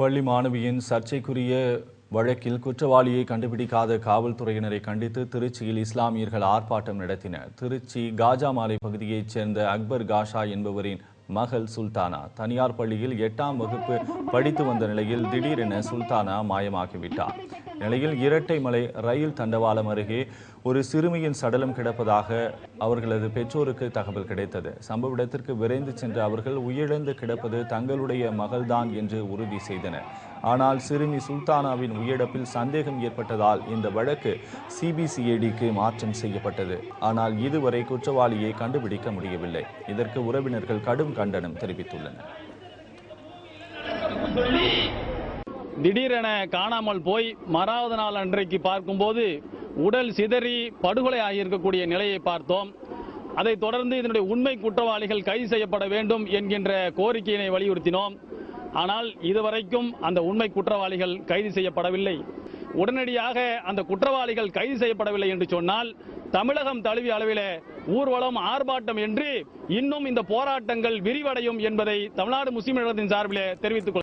பள்ளி மாணவியின் சர்ச்சைக்குரிய வழக்கில் குற்றவாளியை கண்டுபிடிக்காத காவல்துறையினரை கண்டித்து திருச்சியில் இஸ்லாமியர்கள் ஆர்ப்பாட்டம் நடத்தினர். திருச்சி காஜாமாலை பகுதியைச் சேர்ந்த அக்பர் காஷா என்பவரின் மகள் சுல்தானா தனியார் பள்ளியில் எட்டாம் வகுப்பு படித்து வந்த நிலையில் திடீரென சுல்தானா மாயமாகிவிட்டார். நிலையில் இரட்டைமலை ரயில் தண்டவாளம் அருகே ஒரு சிறுமியின் சடலம் கிடப்பதாக அவர்களது பெற்றோருக்கு தகவல் கிடைத்தது. சம்பவ இடத்திற்கு விரைந்து சென்ற அவர்கள் உயிரிழந்து கிடப்பது தங்களுடைய மகள்தான் என்று உறுதி செய்தனர். ஆனால் சிறுமி சுல்தானாவின் உயிரிழப்பில் சந்தேகம் ஏற்பட்டதால் இந்த வழக்கு சிபிசிஐடிக்கு மாற்றம் செய்யப்பட்டது. ஆனால் இதுவரை குற்றவாளியை கண்டுபிடிக்க முடியவில்லை. இதற்கு உறவினர்கள் கடும் கண்டனம் தெரிவித்துள்ளனர். திடீரென காணாமல் போய் மறாவது நாள் அன்றைக்கு பார்க்கும்போது உடல் சிதறி படுகொலை ஆகியிருக்கக்கூடிய நிலையை பார்த்தோம். அதைத் தொடர்ந்து இதனுடைய உண்மை குற்றவாளிகள் கைது செய்யப்பட வேண்டும் என்கின்ற கோரிக்கையினை வலியுறுத்தினோம். ஆனால் இதுவரைக்கும் அந்த உண்மை குற்றவாளிகள் கைது செய்யப்படவில்லை. உடனடியாக அந்த குற்றவாளிகள் கைது செய்யப்படவில்லை என்று சொன்னால் தமிழகம் தழுவிய அளவில் ஊர்வலம் ஆர்ப்பாட்டம் என்று இன்னும் இந்த போராட்டங்கள் விரிவடையும் என்பதை தமிழ்நாடு முஸ்லிம் இனத்தின் சார்பில் தெரிவித்துக்